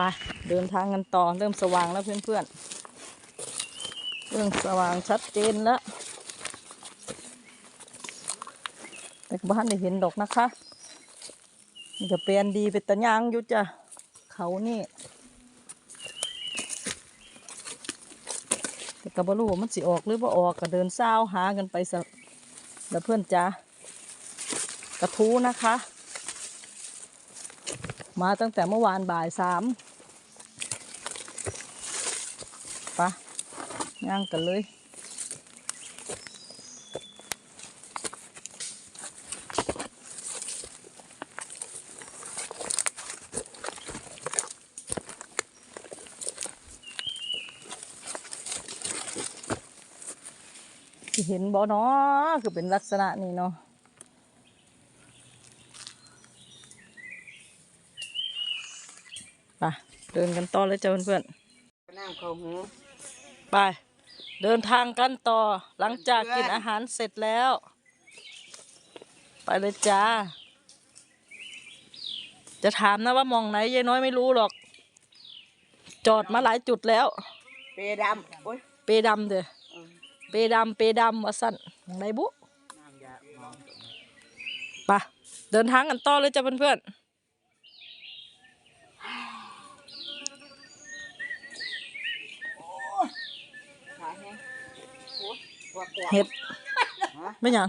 ไปเดินทางกันต่อเริ่มสว่างแล้วเพื่อนๆเริ่มสว่างชัดเจนแล้วแต่บ้านได้เห็นดอกนะคะมันจะเปลี่ยนดีเป็นตะยางอยู่จ้ะเขานี่แต่ก็บ่รู้ว่ามันสิออกหรือบ่าออกก็เดินเศร้าหากันไปสักแล้วเพื่อนจ้ากระทู้นะคะ มาตั้งแต่เมื่อวานบ่ายสามไปะย่างกันเลยเห็นบ่เนาะคือเป็นลักษณะนี้เนาะไปเดินกันต่อเลยจ้าเพื่อนน้ำเขาหู ไป เดินทางกันต่อหลังจากกินอาหารเสร็จแล้ว ไปเลยจ้า จะถามนะว่ามองไหนยายน้อยไม่รู้หรอก จอดมาหลายจุดแล้ว เปดำโอ้ยเปดำเด้อเปดำเปดำว่าสั่นมองไหนบุน้ำยาหมองไปเดินทางกันต่อเลยจ้ะเพื่อนขาแห้งโอ้ยว่าปวด ๆ เห็ดไม่หยัง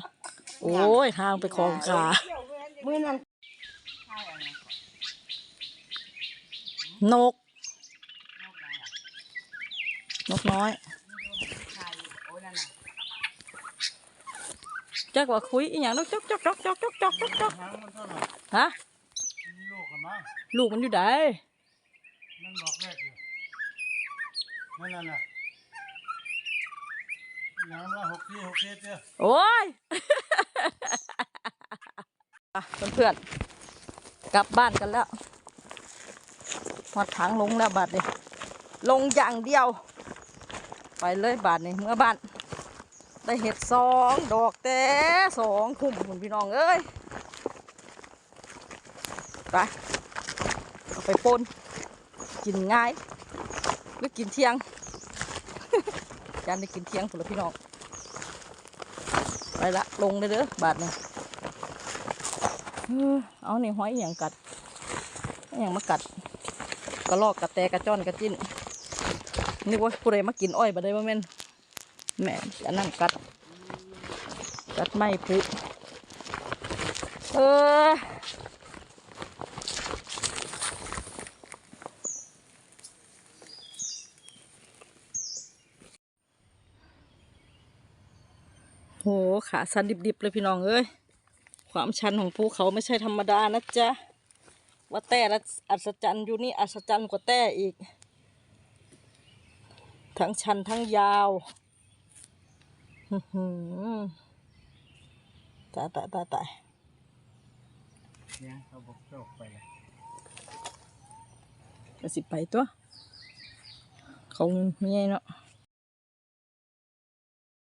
โอ้ยห่างไปคลองขามือนั่นนก นกน้อยโอ้ยนั่นน่ะจักว่าคุยอีหยังนกจอกจอกจอกจอกจอกจอกจอกจอกหางมันเท่าไหร่ฮะมีลูกกันมั้งลูกมันอยู่ไหนมันบอกแรกอยู่นั่นน่ะ น่ะหางละหกที่หกเจ็ดเจ้าโอ้ย อะเพื่อนๆกลับบ้านกันแล้วหอดถังลงแล้วบาทนี่ลงอย่างเดียว ไปเลยบาทนี่เมื่อบ้าน ได้เห็ดสองดอกแต่สองคุ้มคุณพี่น้องเอ้ยไปเอาไปปนกินง่ายหรือกินเที่ยง จานได้กินเที่ยงคุลพี่น้องไปละลงเลยเด้อบาทนึงเออเอาในห้อยอย่างกัดอย่างมากัดกระลอกกระแตกระจ้อนกระจิ้นนึกว่าผู้ใดมากินอ้อยบ่ได้บ่แม่นแหม่อันนั้นกัด กัดไม่พุเออ โหขาสันดิบๆเลยพี่น้องเอ้ยความชันของภูเขาไม่ใช่ธรรมดานะจ๊ะว่าแต่ละอัศจรรย์อยู่นี่อัศจรรย์กว่าแต่อีก ทั้งชันทั้งยาวอื้อหือตายตายตายตายเนี่ยเขาบอกโจกไปเลยก็สิไปตัว เขาเงินไม่ใช่เนาะ